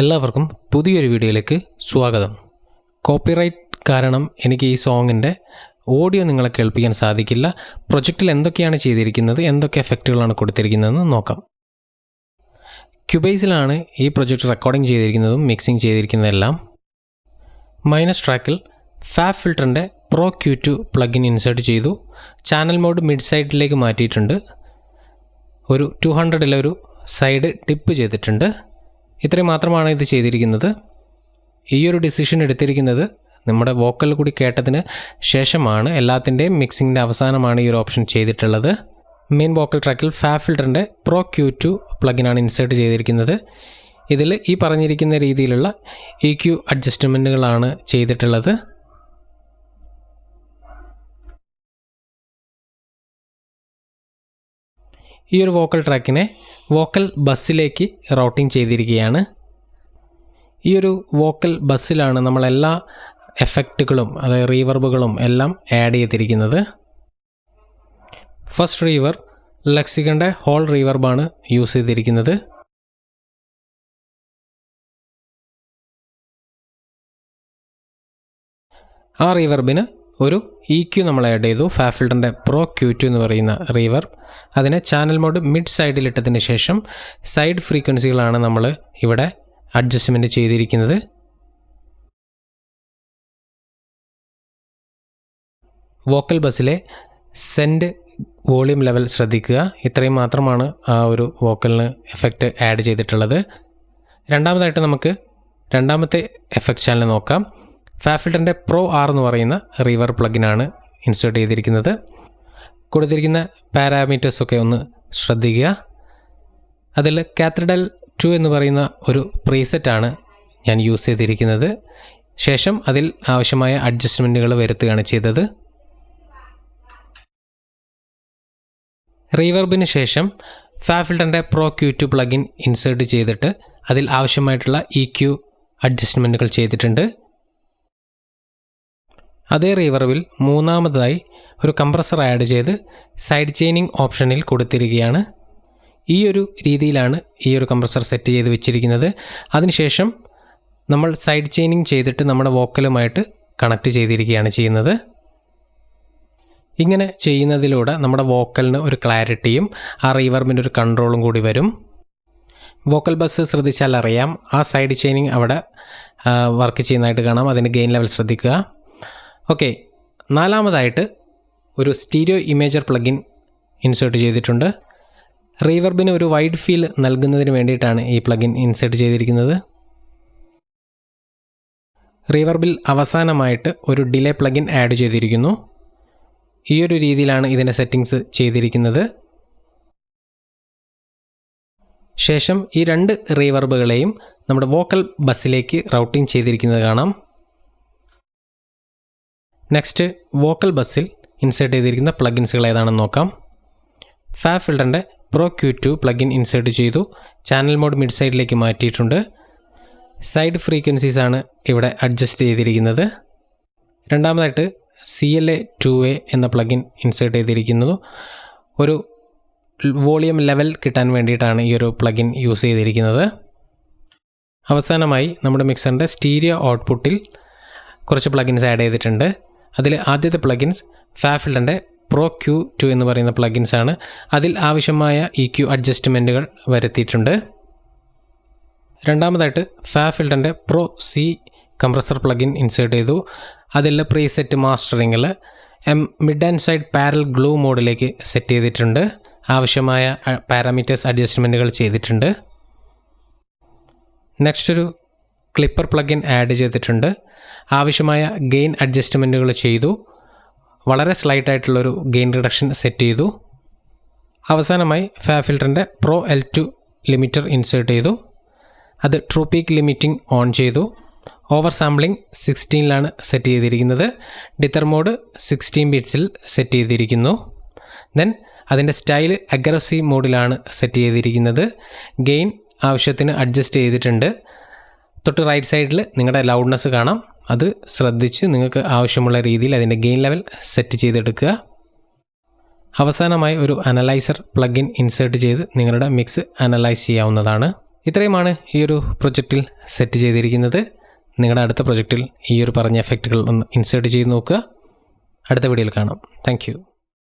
എല്ലാവർക്കും പുതിയൊരു വീഡിയോയിലേക്ക് സ്വാഗതം. കോപ്പിറൈറ്റ് കാരണം എനിക്ക് ഈ സോങ്ങിന്റെ ഓഡിയോ നിങ്ങളെ കേൾപ്പിക്കാൻ സാധിക്കില്ല. പ്രൊജക്റ്റിൽ എന്തൊക്കെയാണ് ചെയ്തിരിക്കുന്നത് എന്തൊക്കെ എഫക്റ്റുകളാണ് കൊടുത്തിരിക്കുന്നതെന്ന് നോക്കാം. ക്യുബേസിലാണ് ഈ പ്രൊജക്റ്റ് റെക്കോർഡിംഗ് ചെയ്തിരിക്കുന്നതും മിക്സിംഗ് ചെയ്തിരിക്കുന്നതെല്ലാം. മൈനസ് ട്രാക്കിൽ ഫാബ് ഫിൽറ്ററിന്റെ pro Q two plugin insert ചെയ്തു. ചാനൽ മോഡ് മിഡ് സൈഡിലേക്ക് മാറ്റിയിട്ടുണ്ട്. ഒരു ടു ഹൺഡ്രഡിലൊരു സൈഡ് ടിപ്പ് ചെയ്തിട്ടുണ്ട്. ഇത്രയും മാത്രമാണ് ഇത് ചെയ്തിരിക്കുന്നത്. ഈ ഒരു ഡിസിഷൻ എടുത്തിരിക്കുന്നത് നമ്മുടെ വോക്കൽ കൂടി കേട്ടതിന് ശേഷമാണ് എല്ലാത്തിന്റെയും മിക്സിങ്ങിന്റെ അവസാനമാണ് ഈ ഒരു ഓപ്ഷൻ ചെയ്തിട്ടുള്ളത്. മെയിൻ വോക്കൽ ട്രാക്കിൽ ഫാ ഫിൽറ്ററിന്റെ പ്രോ ക്യൂ ടു പ്ലഗിനാണ് ഇൻസേർട്ട് ചെയ്തിരിക്കുന്നത്. ഇതിൽ ഈ പറഞ്ഞിരിക്കുന്ന രീതിയിലുള്ള ഇ ക്യു അഡ്ജസ്റ്റ്മെന്റുകളാണ് ചെയ്തിട്ടുള്ളത്. ഈ ഒരു വോക്കൽ ട്രാക്കിനെ വോക്കൽ ബസ്സിലേക്ക് റൗട്ടിംഗ് ചെയ്തിരിക്കുകയാണ്. ഈ ഒരു വോക്കൽ ബസ്സിലാണ് നമ്മളെല്ലാ എഫക്റ്റുകളും അതായത് റീവർബുകളും എല്ലാം ആഡ് ചെയ്തിരിക്കുന്നത്. ഫസ്റ്റ് റീവർ ലെക്സിക്കന്റെ ഹോൾ റീവർബാണ് യൂസ് ചെയ്തിരിക്കുന്നത്. ആ റീവർബിന് ഒരു ഇ ക്യു നമ്മൾ ആഡ് ചെയ്തു. ഫാഫിൽഡറിന്റെ പ്രോ ക്യൂ ടു എന്ന് പറയുന്ന റീവർ അതിനെ ചാനൽ മോഡ് മിഡ് സൈഡിലിട്ടതിന് ശേഷം സൈഡ് ഫ്രീക്വൻസികളാണ് നമ്മൾ ഇവിടെ അഡ്ജസ്റ്റ്മെന്റ് ചെയ്തിരിക്കുന്നത്. വോക്കൽ ബസ്സിലെ സെൻഡ് വോളിയം ലെവൽ ശ്രദ്ധിക്കുക. ഇത്രയും മാത്രമാണ് ആ ഒരു വോക്കലിന് എഫക്റ്റ് ആഡ് ചെയ്തിട്ടുള്ളത്. രണ്ടാമതായിട്ട് നമുക്ക് രണ്ടാമത്തെ എഫക്റ്റ് ചാനൽ നോക്കാം. ഫാഫിൽറ്ററിന്റെ പ്രോ ആർ എന്ന് പറയുന്ന റിവർ പ്ലഗിനാണ് ഇൻസ്റ്റേർട്ട് ചെയ്തിരിക്കുന്നത്. കൊടുത്തിരിക്കുന്ന പാരാമീറ്റേഴ്സൊക്കെ ഒന്ന് ശ്രദ്ധിക്കുക. അതിൽ കാത്തഡൽ ടു എന്ന് പറയുന്ന ഒരു പ്രീസെറ്റാണ് ഞാൻ യൂസ് ചെയ്തിരിക്കുന്നത്. ശേഷം അതിൽ ആവശ്യമായ അഡ്ജസ്റ്റ്മെന്റുകൾ വരുത്തുകയാണ് ചെയ്തത്. റീവർബിന് ശേഷം ഫാഫിൽട്ടറിന്റെ pro Q two plugin insert ചെയ്തിട്ട് അതിൽ ആവശ്യമായിട്ടുള്ള ഇ ക്യു അഡ്ജസ്റ്റ്മെന്റുകൾ ചെയ്തിട്ടുണ്ട്. അതേ റിവർവിൽ മൂന്നാമതായി ഒരു കംപ്രസർ ആഡ് ചെയ്ത് സൈഡ് ചെയിനിങ് ഓപ്ഷനിൽ കൊടുത്തിരിക്കുകയാണ്. ഈ ഒരു രീതിയിലാണ് ഈ ഒരു കംപ്രസർ സെറ്റ് ചെയ്ത് വെച്ചിരിക്കുന്നത്. അതിനുശേഷം നമ്മൾ സൈഡ് ചെയിനിങ് ചെയ്തിട്ട് നമ്മുടെ വോക്കലുമായിട്ട് കണക്ട് ചെയ്തിരിക്കുകയാണ് ചെയ്യുന്നത്. ഇങ്ങനെ ചെയ്യുന്നതിലൂടെ നമ്മുടെ വോക്കലിന് ഒരു ക്ലാരിറ്റിയും ആ റീവർബിന്റെ ഒരു കൺട്രോളും കൂടി വരും. വോക്കൽ ബസ് ശ്രദ്ധിച്ചാൽ അറിയാം. ആ സൈഡ് ചെയിനിങ് അവിടെ വർക്ക് ചെയ്യുന്നതായിട്ട് കാണാം. അതിന്റെ ഗെയിൻ ലെവൽ ശ്രദ്ധിക്കുക. ഓക്കെ നാലാമതായിട്ട് ഒരു സ്റ്റീരിയോ ഇമേജർ പ്ലഗിൻ ഇൻസേർട്ട് ചെയ്തിട്ടുണ്ട്. റീവർബിന് ഒരു വൈഡ് ഫീൽ നൽകുന്നതിന് വേണ്ടിയിട്ടാണ് ഈ പ്ലഗിൻ ഇൻസേർട്ട് ചെയ്തിരിക്കുന്നത്. റീവർബിൽ അവസാനമായിട്ട് ഒരു ഡിലേ പ്ലഗിൻ ആഡ് ചെയ്തിരിക്കുന്നു. ഈ ഒരു രീതിയിലാണ് ഇതിന്റെ സെറ്റിങ്സ് ചെയ്തിരിക്കുന്നത്. ശേഷം ഈ രണ്ട് റീവർബുകളെയും നമ്മുടെ വോക്കൽ ബസ്സിലേക്ക് റൗട്ടിംഗ് ചെയ്തിരിക്കുന്നത് കാണാം. നെക്സ്റ്റ് വോക്കൽ ബസ്സിൽ ഇൻസേർട്ട് ചെയ്തിരിക്കുന്ന പ്ലഗിൻസുകൾ ഏതാണെന്ന് നോക്കാം. ഫാ ഫിൽഡറിന്റെ pro Q two plugin insert ചെയ്തു. ചാനൽ മോഡ് മിഡ് സൈഡിലേക്ക് മാറ്റിയിട്ടുണ്ട്. സൈഡ് ഫ്രീക്വൻസീസ് ആണ് ഇവിടെ അഡ്ജസ്റ്റ് ചെയ്തിരിക്കുന്നത്. രണ്ടാമതായിട്ട് C L A two A എന്ന പ്ലഗിൻ ഇൻസേർട്ട് ചെയ്തിരിക്കുന്നു. ഒരു വോളിയം ലെവൽ കിട്ടാൻ വേണ്ടിയിട്ടാണ് ഈ ഒരു പ്ലഗിൻ യൂസ് ചെയ്തിരിക്കുന്നത്. അവസാനമായി നമ്മുടെ മിക്സറിന്റെ സ്റ്റീരിയോ ഔട്ട്പുട്ടിൽ കുറച്ച് പ്ലഗിൻസ് ആഡ് ചെയ്തിട്ടുണ്ട്. അതിൽ ആദ്യത്തെ പ്ലഗിൻസ് ഫാഫിൽഡന്റെ പ്രോ ക്യൂ ടു എന്ന് പറയുന്ന പ്ലഗിൻസ് ആണ്. അതിൽ ആവശ്യമായ ഇ ക്യു അഡ്ജസ്റ്റ്മെന്റുകൾ വരുത്തിയിട്ടുണ്ട്. രണ്ടാമതായിട്ട് ഫാഫിൽഡന്റെ pro C compressor plugin insert ചെയ്തു. അതിൽ preset മാസ്റ്ററിങ്ങിൽ M mid and side parallel glue മോഡിലേക്ക് സെറ്റ് ചെയ്തിട്ടുണ്ട്. ആവശ്യമായ പാരാമീറ്റേഴ്സ് അഡ്ജസ്റ്റ്മെന്റുകൾ ചെയ്തിട്ടുണ്ട്. നെക്സ്റ്റ് ഒരു ക്ലിപ്പർ പ്ലഗിൻ ആഡ് ചെയ്തിട്ടുണ്ട്. ആവശ്യമായ ഗെയിൻ അഡ്ജസ്റ്റ്മെന്റുകൾ ചെയ്തു. വളരെ സ്ലൈറ്റ് ആയിട്ടുള്ളൊരു ഗെയിൻ റിഡക്ഷൻ സെറ്റ് ചെയ്തു. അവസാനമായി ഫാ ഫിൽറ്ററിന്റെ pro L two limiter insert ചെയ്തു. അത് ട്രൂ പീക്ക് ലിമിറ്റിംഗ് ഓൺ ചെയ്തു. ഓവർ സാമ്പിളിംഗ് സിക്സ്റ്റീനിലാണ് സെറ്റ് ചെയ്തിരിക്കുന്നത്. ഡിത്തർ മോഡ് സിക്സ്റ്റീൻ ബീറ്റ്സിൽ സെറ്റ് ചെയ്തിരിക്കുന്നു. ദെൻ അതിന്റെ സ്റ്റൈൽ അഗ്രസീവ് മോഡിലാണ് സെറ്റ് ചെയ്തിരിക്കുന്നത്. ഗെയിൻ ആവശ്യത്തിന് അഡ്ജസ്റ്റ് ചെയ്തിട്ടുണ്ട്. തൊട്ട് റൈറ്റ് സൈഡിൽ നിങ്ങളുടെ ലൗഡ്നെസ് കാണാം. അത് ശ്രദ്ധിച്ച് നിങ്ങൾക്ക് ആവശ്യമുള്ള രീതിയിൽ അതിന്റെ ഗെയിൻ ലെവൽ സെറ്റ് ചെയ്തെടുക്കുക. അവസാനമായി ഒരു അനലൈസർ പ്ലഗിൻ ഇൻസേർട്ട് ചെയ്ത് നിങ്ങളുടെ മിക്സ് അനലൈസ് ചെയ്യാവുന്നതാണ്. ഇത്രയുമാണ് ഈ ഒരു പ്രൊജക്റ്റിൽ സെറ്റ് ചെയ്തിരിക്കുന്നത്. നിങ്ങളുടെ അടുത്ത പ്രൊജക്റ്റിൽ ഈ ഒരു പറഞ്ഞ എഫക്റ്റുകൾ ഒന്ന് ഇൻസേർട്ട് ചെയ്ത് നോക്കുക. അടുത്ത വീഡിയോയിൽ കാണാം. താങ്ക്